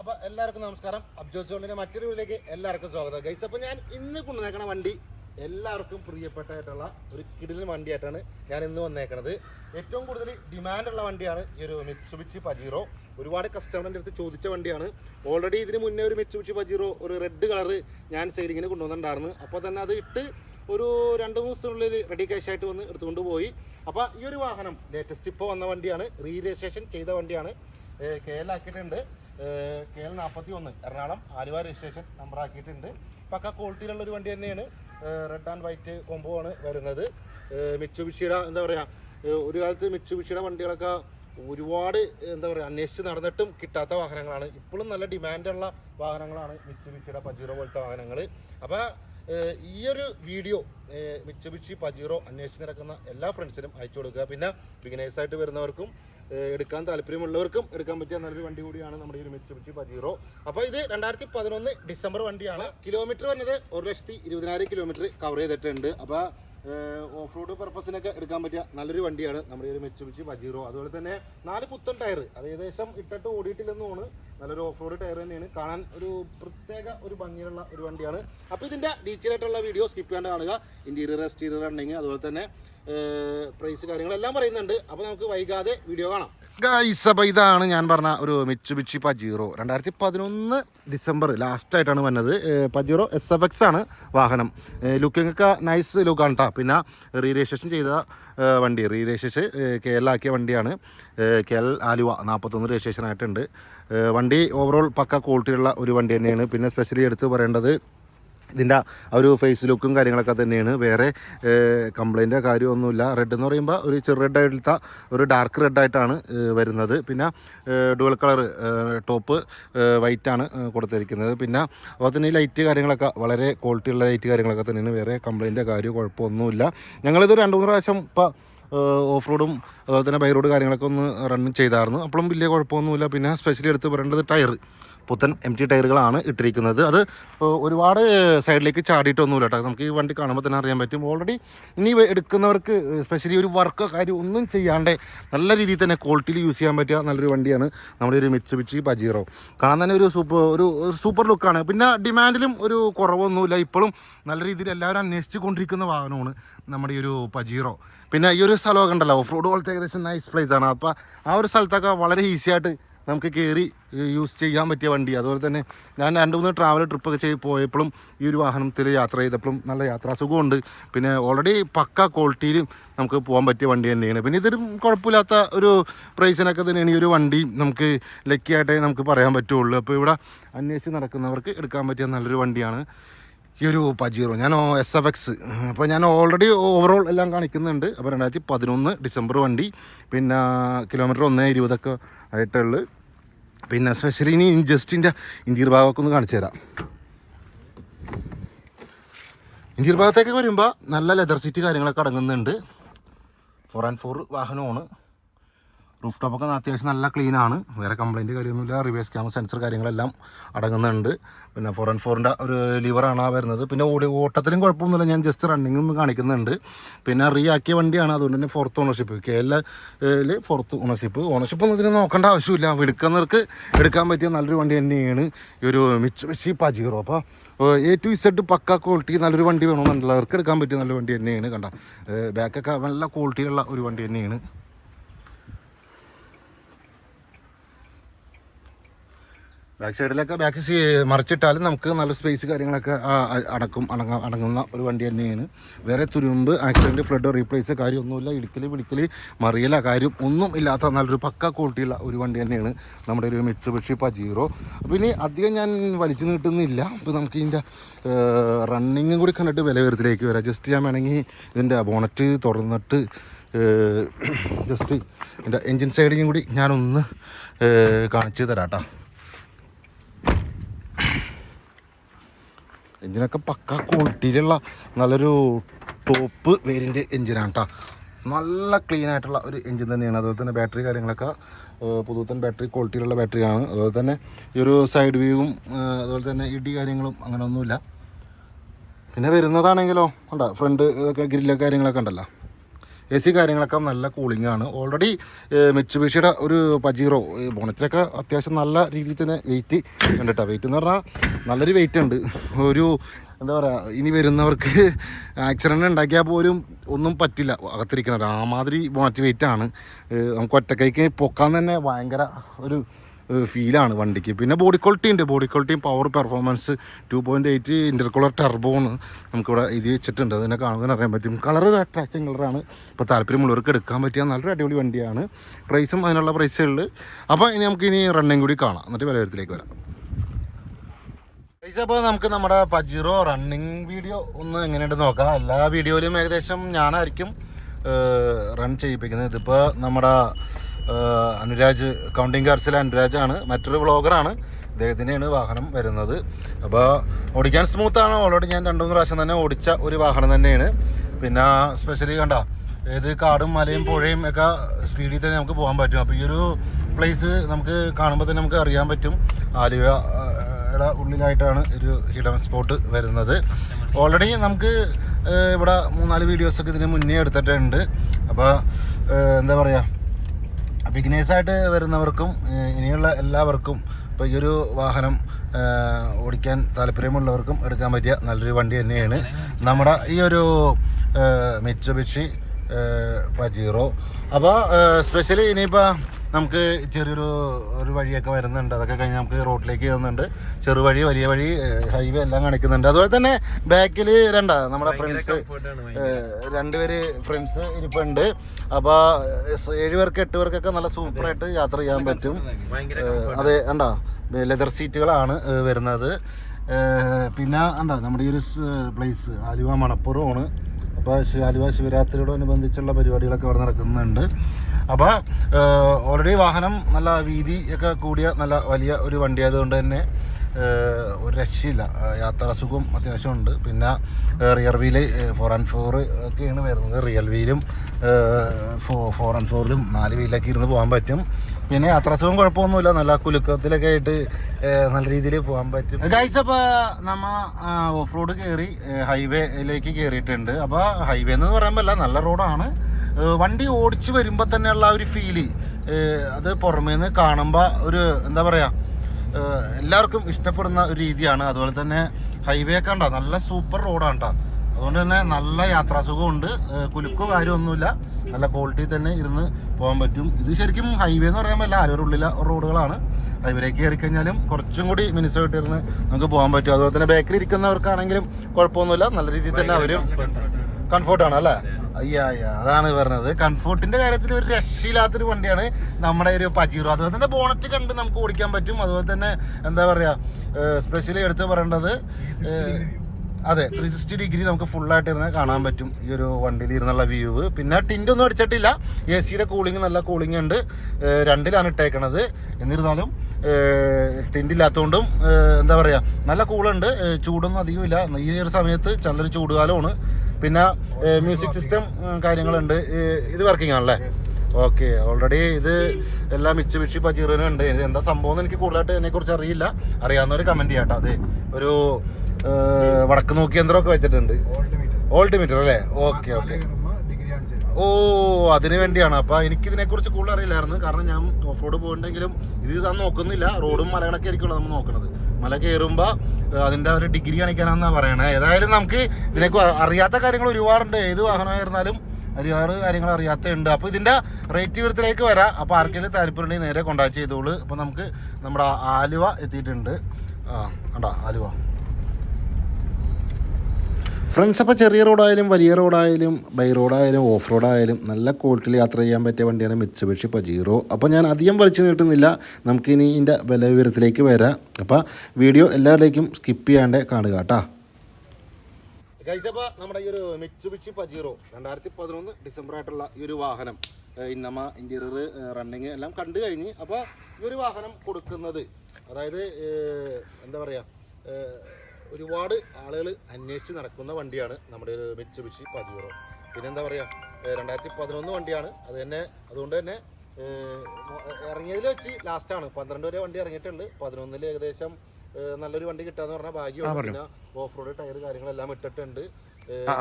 അപ്പൊ എല്ലാവർക്കും നമസ്കാരം. അബ്ജോസ് ജോണിന്റെ മറ്റൊരു വീട്ടിലേക്ക് എല്ലാവർക്കും സ്വാഗതം. ഗൈസ് അപ്പൊ ഞാൻ ഇന്ന് കൊണ്ടുവന്നേക്കണ വണ്ടി എല്ലാവർക്കും പ്രിയപ്പെട്ടതായിട്ടുള്ള ഒരു കിടിലൻ വണ്ടിയായിട്ടാണ് ഞാൻ ഇന്ന് വന്നേക്കണത്. ഏറ്റവും കൂടുതൽ ഡിമാൻഡുള്ള വണ്ടിയാണ് ഈ ഒരു മിത്സുബിച്ചി പജീറോ ഒരുപാട് കസ്റ്റമറിന്റെ അടുത്ത് ചോദിച്ച വണ്ടിയാണ്. ഓൾറെഡി ഇതിന് മുന്നേ ഒരു മിത്സുബിച്ചി പജീറോ ഒരു റെഡ് കളറ് ഞാൻ സെയിലിങ്ങിന് കൊണ്ടുവന്നിട്ടുണ്ടായിരുന്നു. അപ്പോൾ തന്നെ അത് ഇട്ട് ഒരു രണ്ട് മൂന്ന് ദിവസത്തിനുള്ളിൽ റെഡി ക്യാഷ് ആയിട്ട് വന്ന് എടുത്തുകൊണ്ട് പോയി. അപ്പോൾ ഈ ഒരു വാഹനം ലേറ്റസ്റ്റ് ഇപ്പോൾ വന്ന വണ്ടിയാണ്. റീ രജിസ്ട്രേഷൻ ചെയ്ത വണ്ടിയാണ്. കെ ആക്കിയിട്ടുണ്ട്. കെ എൽ നാൽപ്പത്തി ഒന്ന് എറണാകുളം ആലുവ രജിസ്ട്രേഷൻ നമ്പർ ആക്കിയിട്ടുണ്ട്. പക്ക ക്വാളിറ്റിയിലുള്ള ഒരു വണ്ടി തന്നെയാണ്. റെഡ് ആൻഡ് വൈറ്റ് കോംബോ ആണ് വരുന്നത്. മിച്ചുബിഷിയുടെ എന്താ പറയുക ഒരു കാലത്ത് മിച്ചുബിഷിയുടെ വണ്ടികളൊക്കെ ഒരുപാട് എന്താ പറയുക അന്വേഷിച്ച് നടന്നിട്ടും കിട്ടാത്ത വാഹനങ്ങളാണ്. ഇപ്പോഴും നല്ല ഡിമാൻഡുള്ള വാഹനങ്ങളാണ് മിച്ചുബിഷിയുടെ പജീറോ പോലത്തെ വാഹനങ്ങൾ അപ്പോൾ ഈ ഒരു വീഡിയോ മിച്ചുബിഷി പജീറോ അന്വേഷിച്ച് നടക്കുന്ന എല്ലാ ഫ്രണ്ട്സിനും അയച്ചു കൊടുക്കുക. പിന്നെ ബിഗിനേഴ്സായിട്ട് വരുന്നവർക്കും എടുക്കാൻ താല്പര്യമുള്ളവർക്കും എടുക്കാൻ പറ്റിയ നല്ലൊരു വണ്ടി കൂടിയാണ് നമ്മുടെ ഈ ഒരു മിച്ചുബിഷി പജീറോ അപ്പോൾ ഇത് രണ്ടായിരത്തി പതിനൊന്ന് ഡിസംബർ വണ്ടിയാണ്. കിലോമീറ്റർ വന്നത് ഒരു ലക്ഷത്തി ഇരുപതിനായിരം കിലോമീറ്റർ കവർ ചെയ്തിട്ടുണ്ട്. അപ്പോൾ ഓഫ് റോഡ് പർപ്പസിനൊക്കെ എടുക്കാൻ പറ്റിയ നല്ലൊരു വണ്ടിയാണ് നമ്മുടെ ഈ ഒരു മിച്ചുബിഷി പജീറോ അതുപോലെ തന്നെ നാല് പുത്തൻ ടയർ അത് ഏകദേശം ഇട്ടിട്ട് ഓടിയിട്ടില്ലെന്ന് നല്ലൊരു ഓഫ് റോഡ് ടയർ തന്നെയാണ്. കാണാൻ ഒരു പ്രത്യേക ഒരു ഭംഗിയുള്ള ഒരു വണ്ടിയാണ്. അപ്പോൾ ഇതിന്റെ ഡീറ്റെയിൽ ആയിട്ടുള്ള വീഡിയോ സ്കിപ്പ് ചെയ്യാണ്ട് കാണുക. ഇന്റീരിയർ എക്സ്റ്റീരിയർ ഉണ്ടെങ്കിൽ അതുപോലെ തന്നെ പ്രൈസ് കാര്യങ്ങളെല്ലാം പറയുന്നുണ്ട്. അപ്പോൾ നമുക്ക് വൈകാതെ വീഡിയോ കാണാം. ഗൈസ് അപ്പോൾ ഇതാണ് ഞാൻ പറഞ്ഞ ഒരു മിച്ചുബിച്ചി പജീറോ രണ്ടായിരത്തി പതിനൊന്ന് ഡിസംബർ ലാസ്റ്റ് ആയിട്ടാണ് വന്നത്. പജീറോ എസ് എഫ് എക്സ് ആണ് വാഹനം. ലുക്കിംഗ് ഒക്കെ നൈസ് ലുക്കാണ് കേട്ടോ പിന്നെ റീ രജിസ്ട്രേഷൻ ചെയ്ത വണ്ടി റീ രജിസ്ട്രേഷൻ കെ ആക്കിയ വണ്ടിയാണ്. കെൽ ആലുവ നാൽപ്പത്തൊന്ന് രജിസ്ട്രേഷൻ ആയിട്ടുണ്ട്. വണ്ടി ഓവറോൾ പക്ക ക്വാളിറ്റിയുള്ള ഒരു വണ്ടി തന്നെയാണ്. പിന്നെ സ്പെഷ്യലി എടുത്ത് പറയേണ്ടത് ഇതിന്റെ ആ ഒരു ഫേസ് ലുക്കും കാര്യങ്ങളൊക്കെ തന്നെയാണ്. വേറെ കംപ്ലൈന്റോ കാര്യമൊന്നുമില്ല. റെഡ് എന്ന് പറയുമ്പോൾ ഒരു ചെറു റെഡ് ആയിട്ടുള്ള ഒരു ഡാർക്ക് റെഡ് ആയിട്ടാണ് വരുന്നത്. പിന്നെ ഡുവൽ കളർ ടോപ്പ് വൈറ്റ് ആണ് കൊടുത്തിരിക്കുന്നത്. പിന്നെ അതുപോലെ തന്നെ ലൈറ്റ് കാര്യങ്ങളൊക്കെ വളരെ ക്വാളിറ്റി ഉള്ള ലൈറ്റ് കാര്യങ്ങളൊക്കെ തന്നെയാണ്. വേറെ കംപ്ലൈന്റോ കാര്യമോ കുഴപ്പമൊന്നുമില്ല. ഞങ്ങളിത് രണ്ട് മൂന്ന് പ്രാവശ്യം ഇപ്പോൾ ഓഫ് റോഡും അതുപോലെ തന്നെ ബൈ റോഡ് കാര്യങ്ങളൊക്കെ ഒന്ന് റൺ ചെയ്തായിരുന്നു. അപ്പോഴും വലിയ കുഴപ്പമൊന്നുമില്ല. പിന്നെ സ്പെഷ്യലി എടുത്ത് പറയേണ്ടത് ടയർ പുത്തൻ എം ടി ടയറുകളാണ് ഇട്ടിരിക്കുന്നത്. അത് ഒരുപാട് സൈഡിലേക്ക് ചാടിയിട്ടൊന്നുമില്ല കേട്ടോ. നമുക്ക് ഈ വണ്ടി കാണുമ്പോൾ തന്നെ അറിയാൻ പറ്റും. ഓൾറെഡി ഇനി എടുക്കുന്നവർക്ക് സ്പെഷ്യലി ഒരു വർക്ക് കാര്യം ഒന്നും ചെയ്യാണ്ട് നല്ല രീതിയിൽ തന്നെ ക്വാളിറ്റിയിൽ യൂസ് ചെയ്യാൻ പറ്റിയ നല്ലൊരു വണ്ടിയാണ് നമ്മുടെ ഒരു മിച്ച് പിച്ച് പജീറോ കാണാൻ തന്നെ ഒരു സൂപ്പർ ഒരു സൂപ്പർ ലുക്കാണ് പിന്നെ ഡിമാൻഡിലും ഒരു കുറവൊന്നുമില്ല. ഇപ്പോഴും നല്ല രീതിയിൽ എല്ലാവരും അന്വേഷിച്ചു കൊണ്ടിരിക്കുന്ന വാഹനമാണ് നമ്മുടെ ഈ ഒരു പജീറോ പിന്നെ ഈ ഒരു സ്ഥലമൊക്കെ ഉണ്ടല്ലോ. ഓഫ് റോഡ് പോലത്തെ ഏകദേശം നൈസ് പ്ലേസ് ആണ്. അപ്പോൾ ആ ഒരു സ്ഥലത്തൊക്കെ വളരെ ഈസി ആയിട്ട് നമുക്ക് കയറി യൂസ് ചെയ്യാൻ പറ്റിയ വണ്ടി. അതുപോലെ തന്നെ ഞാൻ രണ്ട് മൂന്ന് ട്രാവൽ ട്രിപ്പൊക്കെ ചെയ്ത് പോയപ്പോഴും ഈ ഒരു വാഹനത്തിൽ യാത്ര ചെയ്തപ്പോഴും നല്ല യാത്രാസുഖമുണ്ട് പിന്നെ ഓൾറെഡി പക്ക ക്വാളിറ്റിയിലും നമുക്ക് പോകാൻ പറ്റിയ വണ്ടി തന്നെയാണ്. പിന്നെ ഇതൊരു കുഴപ്പമില്ലാത്ത ഒരു പ്രൈസിനൊക്കെ തന്നെയാണ് ഈ ഒരു വണ്ടി നമുക്ക് ലക്കിയായിട്ടേ നമുക്ക് പറയാൻ പറ്റുള്ളൂ. അപ്പോൾ ഇവിടെ അന്വേഷിച്ച് നടക്കുന്നവർക്ക് എടുക്കാൻ പറ്റിയ നല്ലൊരു വണ്ടിയാണ് ഈ ഒരു പജീറോ ഞാൻ എസ് എഫ് എക്സ് അപ്പോൾ ഞാൻ ഓൾറെഡി ഓവറോൾ എല്ലാം കാണിക്കുന്നുണ്ട്. അപ്പോൾ രണ്ടായിരത്തി പതിനൊന്ന് ഡിസംബർ വണ്ടി. പിന്നെ കിലോമീറ്റർ ഒന്ന് ഇരുപതൊക്കെ ആയിട്ടുള്ളു. പിന്നെ സ്പെഷ്യലി ഇനി ജസ്റ്റിന്റെ ഇന്റീരിയർ ഭാഗമൊക്കെ ഒന്ന് കാണിച്ചു തരാം. ഇന്റീരിയർ ഭാഗത്തേക്ക് വരുമ്പോൾ നല്ല ലെതർ സീറ്റ് കാര്യങ്ങളൊക്കെ അടങ്ങുന്നുണ്ട്. ഫോർ ആൻഡ് ഫോർ വാഹനമാണ്. റൂഫ് ടോപ്പൊക്കെ അത്യാവശ്യം നല്ല ക്ലീൻ ആണ്. വേറെ കംപ്ലൈന്റ് കാര്യമൊന്നുമില്ല. റിവേഴ്സ് ക്യാമറ സെൻസർ കാര്യങ്ങളെല്ലാം അടങ്ങുന്നുണ്ട്. പിന്നെ ഫോർ ആൻഡ് ഫോറിന്റെ ഒരു ലിവറാണ് ആ വരുന്നത്. പിന്നെ ഓടി ഓട്ടത്തിലും കുഴപ്പമൊന്നുമില്ല. ഞാൻ ജസ്റ്റ് റണ്ണിങ് ഒന്ന് കാണിക്കുന്നുണ്ട്. പിന്നെ റീ ആക്കിയ വണ്ടിയാണ്. അതുകൊണ്ട് തന്നെ ഫോർത്ത് ഓണർഷിപ്പ് കെ എല്ലിൽ ഫോർത്ത് ഓണർഷിപ്പ് ഓണർഷിപ്പ് ഒന്നും ഇതിന് നോക്കേണ്ട ആവശ്യമില്ല. എടുക്കുന്നവർക്ക് എടുക്കാൻ പറ്റിയ നല്ലൊരു വണ്ടി തന്നെയാണ്. ഈ ഒരു മിച്ച് പജീറോ അപ്പോൾ A to Z pakka quality നല്ലൊരു വണ്ടി വേണമെന്നുള്ളവർക്ക് എടുക്കാൻ പറ്റിയ നല്ല വണ്ടി തന്നെയാണ്. കണ്ട? ബാക്കൊക്കെ നല്ല ക്വാളിറ്റിയിലുള്ള ഒരു വണ്ടി തന്നെയാണ്. ബാക്ക് സൈഡിലൊക്കെ ബാക്ക് മറിച്ചിട്ടാലും നമുക്ക് നല്ല സ്പേസ് കാര്യങ്ങളൊക്കെ അടക്കും അടങ്ങ അടങ്ങുന്ന ഒരു വണ്ടി തന്നെയാണ്. വേറെ തുരുമ്പ് ആക്സിഡന്റ് ഫ്ലഡ് റീപ്ലേസ് കാര്യമൊന്നുമില്ല. ഇടുക്കൽ പിടിക്കൽ മറിയല കാര്യം ഒന്നും ഇല്ലാത്ത നല്ലൊരു പക്ക ക്വാളിറ്റിയുള്ള ഒരു വണ്ടി തന്നെയാണ് നമ്മുടെ ഒരു മിച്ചുബിഷി പജീറോ അപ്പോൾ ഇനി അധികം ഞാൻ വലിച്ചു നീട്ടുന്നില്ല. അപ്പോൾ നമുക്ക് ഇതിന്റെ റണ്ണിങ്ങും കൂടി കണ്ടിട്ട് വില വരുത്തിലേക്ക് വരാം. ജസ്റ്റ് ഞാൻ വേണമെങ്കിൽ ഇതിന്റെ ബോണറ്റ് തുറന്നിട്ട് ജസ്റ്റ് എന്റെ എൻജിൻ സൈഡിലും കൂടി ഞാനൊന്ന് കാണിച്ചു തരാം കേട്ടോ എഞ്ചിനൊക്കെ പക്ക ക്വാളിറ്റിയിലുള്ള നല്ലൊരു ടോപ്പ് വേരിയന്റ് എഞ്ചിനാണ് കേട്ടോ നല്ല ക്ലീൻ ആയിട്ടുള്ള ഒരു എഞ്ചിൻ തന്നെയാണ്. അതുപോലെ തന്നെ ബാറ്ററി കാര്യങ്ങളൊക്കെ പുതുത്തൻ ബാറ്ററി ക്വാളിറ്റിയിലുള്ള ബാറ്ററിയാണ് അതുപോലെ തന്നെ ഈ ഒരു സൈഡ് വ്യൂവും അതുപോലെ തന്നെ ഇടി കാര്യങ്ങളും അങ്ങനെ ഒന്നുമില്ല പിന്നെ വരുന്നതാണെങ്കിലോ ഉണ്ടോ ഫ്രണ്ട് ഇതൊക്കെ ഗ്രില്ലൊക്കെ കാര്യങ്ങളൊക്കെ ഉണ്ടല്ലോ. എ സി കാര്യങ്ങളൊക്കെ നല്ല കൂളിംഗ് ആണ്. ഓൾറെഡി മിച്ചുബിഷിയുടെ ഒരു പജീറോ ബോണറ്റിലൊക്കെ അത്യാവശ്യം നല്ല രീതിയിൽ തന്നെ വെയിറ്റ് ഉണ്ട് കേട്ടോ വെയിറ്റ് എന്ന് പറഞ്ഞാൽ നല്ലൊരു വെയിറ്റ് ഉണ്ട്. ഒരു എന്താ പറയുക ഇനി വരുന്നവർക്ക് ആക്സിഡന്റ് ഉണ്ടാക്കിയാൽ പോലും ഒന്നും പറ്റില്ല. അകത്തിരിക്കണം മാതിരി ബോണറ്റ് വെയിറ്റ് ആണ്. നമുക്ക് ഒറ്റക്കൈക്ക് പൊക്കാൻ തന്നെ ഭയങ്കര ഒരു ഫീലാണ് വണ്ടിക്ക്. പിന്നെ ബോഡി ക്വാളിറ്റി ഉണ്ട്. ബോഡി ക്വാളിറ്റിയും power performance two point eight intercooler ടർബോണ് നമുക്കിവിടെ ഇത് വെച്ചിട്ടുണ്ട്. അതിനെ കാണുന്നതിന് അറിയാൻ പറ്റും. കളർ അട്രാക്ഷൻ കളറാണ് ഇപ്പോൾ താല്പര്യമുള്ളവർക്ക് എടുക്കാൻ പറ്റിയ നല്ലൊരു അടിപൊളി വണ്ടിയാണ്. പ്രൈസും അതിനുള്ള പ്രൈസേ ഉള്ളു അപ്പോൾ ഇനി നമുക്ക് ഇനി റണ്ണിങ് കൂടി കാണാം. എന്നിട്ട് വിലവരത്തിലേക്ക് വരാം. അപ്പോൾ നമുക്ക് നമ്മുടെ പജീറോ റണ്ണിങ് വീഡിയോ ഒന്ന് എങ്ങനെയുണ്ട് നോക്കാം. എല്ലാ വീഡിയോയിലും ഏകദേശം ഞാനായിരിക്കും റൺ ചെയ്യിപ്പിക്കുന്നത്. ഇതിപ്പോൾ നമ്മുടെ അനുരാജ് കൗണ്ടിങ് കാർസിലെ അനുരാജാണ്. മറ്റൊരു വ്ളോഗറാണ്. അദ്ദേഹത്തിനെയാണ് വാഹനം വരുന്നത്. അപ്പോൾ ഓടിക്കാൻ സ്മൂത്താണ് ഓൾറെഡി ഞാൻ രണ്ടു മൂന്ന് പ്രാവശ്യം തന്നെ ഓടിച്ച ഒരു വാഹനം തന്നെയാണ്. പിന്നെ സ്പെഷ്യലി കണ്ട ഏത് കാടും മലയും പുഴയും ഒക്കെ സ്പീഡിൽ തന്നെ നമുക്ക് പോകാൻ പറ്റും. അപ്പോൾ ഈ ഒരു പ്ലേസ് നമുക്ക് കാണുമ്പോൾ തന്നെ നമുക്ക് അറിയാൻ പറ്റും. ആലുവ യുടെ ഉള്ളിലായിട്ടാണ് ഒരു ഹിഡൻ സ്പോട്ട് വരുന്നത്. ഓൾറെഡി നമുക്ക് ഇവിടെ മൂന്നാൽ വീഡിയോസൊക്കെ ഇതിന് മുന്നേ എടുത്തിട്ടുണ്ട്. അപ്പോൾ എന്താ പറയുക ബിഗിനേഴ്സായിട്ട് വരുന്നവർക്കും ഇനിയുള്ള എല്ലാവർക്കും ഇപ്പോൾ ഈ ഒരു വാഹനം ഓടിക്കാൻ താല്പര്യമുള്ളവർക്കും എടുക്കാൻ പറ്റിയ നല്ലൊരു വണ്ടി തന്നെയാണ്. നമ്മുടെ ഈ ഒരു മിച്ചബിച്ചി പജീറോ അപ്പോൾ സ്പെഷ്യലി ഇനിയിപ്പോൾ നമുക്ക് ചെറിയൊരു ഒരു വഴിയൊക്കെ വരുന്നുണ്ട്. അതൊക്കെ കഴിഞ്ഞ് നമുക്ക് റോഡിലേക്ക് വരുന്നുണ്ട് ചെറുവഴി വലിയ വഴി ഹൈവേ എല്ലാം കാണിക്കുന്നുണ്ട്. അതുപോലെ തന്നെ ബാക്കിൽ രണ്ടാ നമ്മുടെ ഫ്രണ്ട്സ് രണ്ടുപേര് ഫ്രണ്ട്സ് ഇരിപ്പുണ്ട്. അപ്പോൾ ഏഴ് പേർക്ക് എട്ട് പേർക്കൊക്കെ നല്ല സൂപ്പറായിട്ട് യാത്ര ചെയ്യാൻ പറ്റും. അതെ ഉണ്ടാ ലെതർ സീറ്റുകളാണ് വരുന്നത്. പിന്നെ കണ്ടോ നമ്മുടെ ഈ ഒരു പ്ലേസ് ആലുവ മണപ്പുറമാണ്. അപ്പോൾ ആലുവ ശിവരാത്രിയോടനുബന്ധിച്ചുള്ള പരിപാടികളൊക്കെ അവിടെ നടക്കുന്നുണ്ട്. അപ്പോൾ ഓൾറെഡി വാഹനം നല്ല വീതി ഒക്കെ കൂടിയ നല്ല വലിയ ഒരു വണ്ടി ആയതുകൊണ്ട് തന്നെ ഒരു രക്ഷയില്ല. യാത്ര യാത്രാ സുഖം അത്യാവശ്യമുണ്ട്. പിന്നെ rear wheel four and four ഒക്കെയാണ് വരുന്നത്. റിയൽ വീലും ഫോർ ആൻഡ് ഫോറിലും നാല് വീലൊക്കെ ഇരുന്ന് പോകാൻ പറ്റും. പിന്നെ അത്ര സുഖം കുഴപ്പമൊന്നുമില്ല. നല്ല കുലുക്കത്തിലൊക്കെ ആയിട്ട് നല്ല രീതിയിൽ പോകാൻ പറ്റും. ഗൈസ് അപ്പോൾ നമ്മ ഓഫ് റോഡ് കയറി ഹൈവേയിലേക്ക് കയറിയിട്ടുണ്ട് അപ്പോൾ ഹൈവേ എന്ന് പറയുമ്പോൾ നല്ല റോഡാണ് വണ്ടി ഓടിച്ച് വരുമ്പോൾ തന്നെയുള്ള ഒരു ഫീൽ അത് പുറമേ നിന്ന് കാണുമ്പോൾ ഒരു എന്താ പറയുക എല്ലാവർക്കും ഇഷ്ടപ്പെടുന്ന ഒരു രീതിയാണ്. അതുപോലെ തന്നെ ഹൈവേ ഒക്കെ ഉണ്ടോ നല്ല സൂപ്പർ റോഡാണ് കേട്ടോ അതുകൊണ്ട് തന്നെ നല്ല യാത്രാസുഖമുണ്ട്. കുലുക്കോ കാര്യമൊന്നുമില്ല. നല്ല ക്വാളിറ്റി തന്നെ ഇരുന്ന് പോകാൻ പറ്റും. ഇത് ശരിക്കും ഹൈവേ എന്ന് പറയാൻ പറ്റില്ല. ആലൂർ ഉള്ളിലെ റോഡുകളാണ്. ഹൈവേയിലേക്ക് കയറി കഴിഞ്ഞാലും കുറച്ചും കൂടി മിനിസമായിട്ട് ഇരുന്ന് നമുക്ക് പോകാൻ പറ്റും. അതുപോലെ തന്നെ ബേക്കറി ഇരിക്കുന്നവർക്കാണെങ്കിലും കുഴപ്പമൊന്നുമില്ല. നല്ല രീതിയിൽ തന്നെ അവരും കംഫോർട്ടാണ് അല്ലേ? അയ്യാ അയ്യാ. അതാണ് പറഞ്ഞത്. കംഫോർട്ടിന്റെ കാര്യത്തിൽ ഒരു രക്ഷയില്ലാത്തൊരു വണ്ടിയാണ് നമ്മുടെ ഒരു പജീറോ. അതുപോലെ തന്നെ ബോണറ്റ് കണ്ട് നമുക്ക് ഓടിക്കാൻ പറ്റും. അതുപോലെ തന്നെ എന്താ പറയാ സ്പെഷ്യലി എടുത്ത് പറയേണ്ടത് അതെ ത്രീ സിക്സ്റ്റി ഡിഗ്രി നമുക്ക് ഫുള്ളായിട്ട് ഇരുന്ന് കാണാൻ പറ്റും ഈ ഒരു വണ്ടിയിൽ ഇരുന്നുള്ള വ്യൂ പിന്നെ ടിന്റ് ഒന്നും അടിച്ചിട്ടില്ല. എ സിയുടെ കൂളിംഗ് നല്ല കൂളിംഗ് ഉണ്ട്. രണ്ടിലാണ് ഇട്ടേക്കണത്. എന്നിരുന്നാലും ടിന്റ് ഇല്ലാത്തതുകൊണ്ടും എന്താ പറയുക നല്ല കൂളുണ്ട് ചൂടൊന്നും അധികമില്ല ഈ ഒരു സമയത്ത് നല്ലൊരു ചൂടുകാലമാണ്. പിന്നെ മ്യൂസിക് സിസ്റ്റം കാര്യങ്ങളുണ്ട്. ഇത് വർക്കിംഗ് ആണല്ലേ? ഓക്കെ ഓൾറെഡി ഇത് എല്ലാം മിച്ച് മിച്ച് പച്ചീറിനും ഉണ്ട് ഇത് എന്താ സംഭവം എന്ന് എനിക്ക് കൂടുതലായിട്ട് ഇതിനെക്കുറിച്ച് അറിയില്ല. അറിയാവുന്നവർ കമന്റ് ചെയ്യാം കേട്ടോ അതെ ഒരു വടക്ക് നോക്കി യന്ത്രമൊക്കെ വെച്ചിട്ടുണ്ട്. ഓൾട്ടിമീറ്റർ മീറ്റർ അല്ലേ? ഓക്കെ ഓക്കെ ഓ അതിനു വേണ്ടിയാണ്. അപ്പൊ എനിക്ക് ഇതിനെക്കുറിച്ച് കൂടുതൽ അറിയില്ലായിരുന്നു. കാരണം ഞാൻ ഓഫ് റോഡ് പോയിട്ടുണ്ടെങ്കിലും ഇത് ഞാൻ നോക്കുന്നില്ല. റോഡും മലകളൊക്കെ ആയിരിക്കുമല്ലോ നമ്മൾ നോക്കുന്നത് മല കയറുമ്പോ അതിന്റെ ഒരു ഡിഗ്രി കാണിക്കാനാന്നാ പറയണേ. ഏതായാലും നമുക്ക് ഇതിനെ അറിയാത്ത കാര്യങ്ങൾ ഒരുപാടുണ്ട്. ഏത് വാഹനമായിരുന്നാലും ഒരുപാട് കാര്യങ്ങൾ അറിയാത്ത ഉണ്ട് അപ്പൊ ഇതിന്റെ റേറ്റ് വിവരത്തിലേക്ക് വരാം. അപ്പോൾ ആർക്കെങ്കിലും താല്പര്യമുണ്ടെങ്കിൽ നേരെ കോൺടാക്ട് ചെയ്തോളൂ. അപ്പോൾ നമുക്ക് നമ്മുടെ ആലുവ എത്തിയിട്ടുണ്ട്. ആ കണ്ടോ ആലുവ. ഫ്രണ്ട്സ് അപ്പോൾ ചെറിയ റോഡായാലും വലിയ റോഡായാലും ബൈ റോഡായാലും ഓഫ് റോഡായാലും നല്ല ക്വാളിറ്റിയിൽ യാത്ര ചെയ്യാൻ പറ്റിയ വണ്ടിയാണ് മിറ്റ്സുബിഷി പജീറോ അപ്പോൾ ഞാൻ അധികം വലിച്ചു നീട്ടുന്നില്ല. നമുക്കിനി ഇതിന്റെ വില വിവരത്തിലേക്ക് വരാം. അപ്പോൾ വീഡിയോ എല്ലാവരിലേക്കും സ്കിപ്പ് ചെയ്യാണ്ട് കാണുക കേട്ടോ. നമ്മുടെ ഈ ഒരു മിറ്റ്സുബിഷി പജീറോ രണ്ടായിരത്തി പതിനൊന്ന് ഡിസംബർ ആയിട്ടുള്ള ഈ ഒരു വാഹനം ഇന്നമ ഇന്റീരിയർ റണ്ണിങ് എല്ലാം കണ്ടു കഴിഞ്ഞ് അപ്പോൾ ഈ ഒരു വാഹനം കൊടുക്കുന്നത് അതായത് എന്താ പറയുക ഒരുപാട് ആളുകൾ അന്വേഷിച്ച് നടക്കുന്ന വണ്ടിയാണ് നമ്മുടെ ഒരു മിറ്റ്സുബിഷി പജീറോ പിന്നെ എന്താ പറയുക രണ്ടായിരത്തി പതിനൊന്ന് വണ്ടിയാണ്. അത് തന്നെ അതുകൊണ്ട് തന്നെ ഇറങ്ങിയതിൽ വെച്ച് ലാസ്റ്റാണ് പന്ത്രണ്ട് വരെ വണ്ടി ഇറങ്ങിയിട്ടുണ്ട്. പതിനൊന്നിൽ ഏകദേശം നല്ലൊരു വണ്ടി കിട്ടാന്ന് പറഞ്ഞാൽ ഭാഗ്യമാണ്. പിന്നെ ഓഫ് റോഡ് ടയർ കാര്യങ്ങളെല്ലാം ഇട്ടിട്ടുണ്ട്.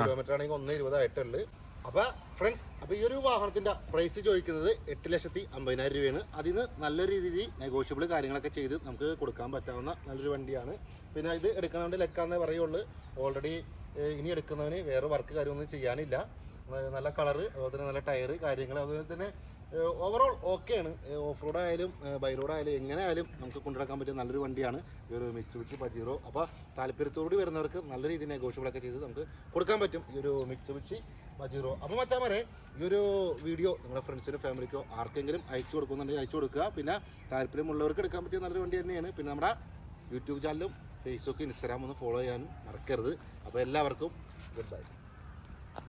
കിലോമീറ്റർ ആണെങ്കിൽ ഒന്ന് ഇരുപതായിട്ടുണ്ട്. അപ്പോൾ ഫ്രണ്ട്സ് അപ്പോൾ ഈ ഒരു വാഹനത്തിന്റെ പ്രൈസ് ചോദിക്കുന്നത് എട്ട് ലക്ഷത്തി അമ്പതിനായിരം രൂപയാണ്. അതിൽ നിന്ന് നല്ല രീതിയിൽ നെഗോഷ്യബിൾ കാര്യങ്ങളൊക്കെ ചെയ്ത് നമുക്ക് കൊടുക്കാൻ പറ്റാവുന്ന നല്ലൊരു വണ്ടിയാണ്. പിന്നെ ഇത് എടുക്കണോണ്ട് ലെക്കാന്നേ പറയുള്ളൂ. ഓൾറെഡി ഇനി എടുക്കുന്നവന് വേറെ വർക്ക് കാര്യമൊന്നും ചെയ്യാനില്ല. നല്ല കളറ് അതുപോലെ തന്നെ നല്ല ടയർ കാര്യങ്ങൾ അതുപോലെ തന്നെ ഓവറോൾ ഓക്കെയാണ് ഓഫ് റോഡ് ആയാലും ബൈ റോഡ് ആയാലും എങ്ങനെ ആയാലും നമുക്ക് കൊണ്ടുനടക്കാൻ പറ്റിയ നല്ലൊരു വണ്ടിയാണ്. ഈ ഒരു മിക്സുബിച്ചി പജീറോ അപ്പോൾ താല്പര്യത്തോടുകൂടി വരുന്നവർക്ക് നല്ല രീതിയിൽ നെഗോഷ്യബിളൊക്കെ ചെയ്ത് നമുക്ക് കൊടുക്കാൻ പറ്റും. ഈ ഒരു മിക്സുബിച്ചി പജീറോ അപ്പോൾ മച്ചാമാരെ ഈ ഒരു വീഡിയോ നിങ്ങളുടെ ഫ്രണ്ട്സിനും ഫാമിലിക്കോ ആർക്കെങ്കിലും അയച്ചു കൊടുക്കുന്നുണ്ടെങ്കിൽ അയച്ചു കൊടുക്കുക. പിന്നെ താല്പര്യമുള്ളവർക്ക് എടുക്കാൻ പറ്റിയ നല്ലൊരു വണ്ടി തന്നെയാണ്. പിന്നെ നമ്മുടെ യൂട്യൂബ് ചാനലും ഫേസ്ബുക്ക് ഇൻസ്റ്റാഗ്രാം ഒന്ന് ഫോളോ ചെയ്യാനും മറക്കരുത്. അപ്പോൾ എല്ലാവർക്കും ഗുഡ് ബൈ